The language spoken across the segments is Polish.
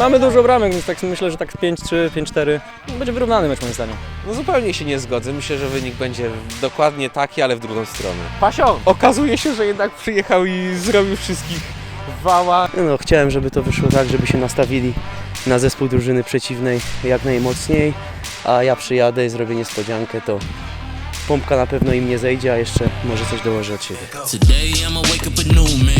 Mamy dużo bramek, więc tak myślę, że tak 5-3, 5-4. Będzie wyrównany mecz moim zdaniem. No zupełnie się nie zgodzę. Myślę, że wynik będzie dokładnie taki, ale w drugą stronę. Pasio! Okazuje się, że jednak przyjechał i zrobił wszystkich wała. No, chciałem, żeby to wyszło tak, żeby się nastawili na zespół drużyny przeciwnej jak najmocniej, a ja przyjadę i zrobię niespodziankę, to pompka na pewno im nie zejdzie, a jeszcze może coś dołożę od siebie. Today I'ma wake up a new man,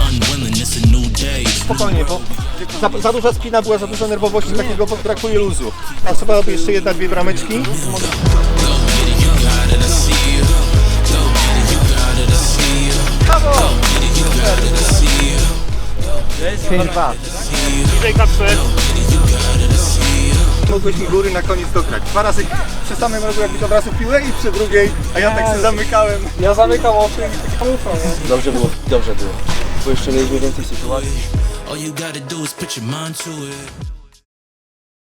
Spokojnie, bo za, za duża spina była, za dużo nerwowości, takiego brakuje luzu. A co by jeszcze jedna, dwie brameczki? Go get it, you got it, I see you. Go get it, you got it, I see you. Go get it, you got it, I see you. 5-2. Go get it, you got it, I see you. Mogłeś mi góry na koniec dograć. Dwa razy przy samym rogu jak mi od razu piłę i przy drugiej, a ja tak się zamykałem. Ja zamykam oczy i tak nie? Dobrze było, dobrze było, bo jeszcze mieliśmy więcej sytuacji. All you gotta do is put your mind to it.